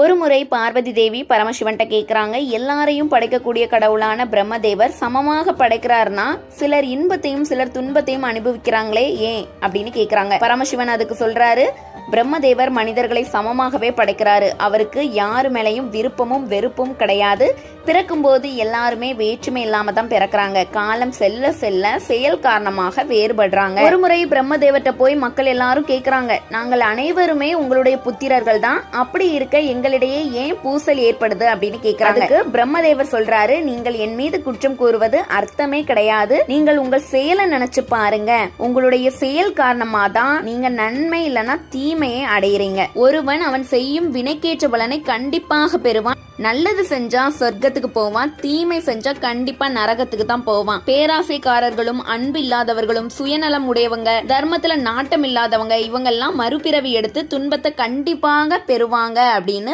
ஒருமுறை பார்வதி தேவி பரமசிவன்கிட்ட கேக்குறாங்க. எல்லாரையும் படைக்கக்கூடிய கடவுளான பிரம்மதேவர் சமமாக படைக்கிறாருன்னா சிலர் இன்பத்தையும் சிலர் துன்பத்தையும் அனுபவிக்கிறாங்களே ஏன்? அப்படின்னு கேக்குறாங்க. பரமசிவன் அதுக்கு சொல்றாரு பிரம்மதேவர் மனிதர்களை சமமாகவே படைக்கிறாரு. அவருக்கு யாரு மேலையும் விருப்பமும் வெறுப்பும் கிடையாது. பிறக்கும்போது எல்லாருமே வேற்றுமை இல்லாம தான் பிறக்கிறாங்க. காலம் செல்ல செல்ல செயல் காரணமாக வேறுபடுறாங்க. ஒரு முறை பிரம்மதேவர்கிட்ட போய் மக்கள் எல்லாரும் கேக்குறாங்க நாங்கள் அனைவருமே உங்களுடைய புத்திரர்கள் தான் அப்படி இருக்க உங்களிடையே ஏன் பூசல் ஏற்படுது அப்படின்னு கேக்குறாங்க. பிரம்மதேவர் சொல்றாரு நீங்கள் என் மீது குற்றம் கூறுவது அர்த்தமே கிடையாது. நீங்கள் உங்கள் செயலை நினைச்சு பாருங்க. உங்களுடைய செயல் காரணமா தான் நீங்க நன்மை இல்லைன்னா தீமையை அடையிறீங்க. ஒருவன் அவன் செய்யும் வினைக்கேற்ற பலனை கண்டிப்பாக பெறுவான். நல்லது செஞ்சா சொர்க்கத்துக்கு போவான். தீமை செஞ்சா கண்டிப்பா நரகத்துக்கு தான் போவான். பேராசைக்காரர்களும் அன்பு இல்லாதவர்களும் சுயநலம் உடையவங்க தர்மத்துல நாட்டம் இல்லாதவங்க இவங்கெல்லாம் மறுபிறவி எடுத்து துன்பத்தை கண்டிப்பாக பெறுவாங்க அப்படின்னு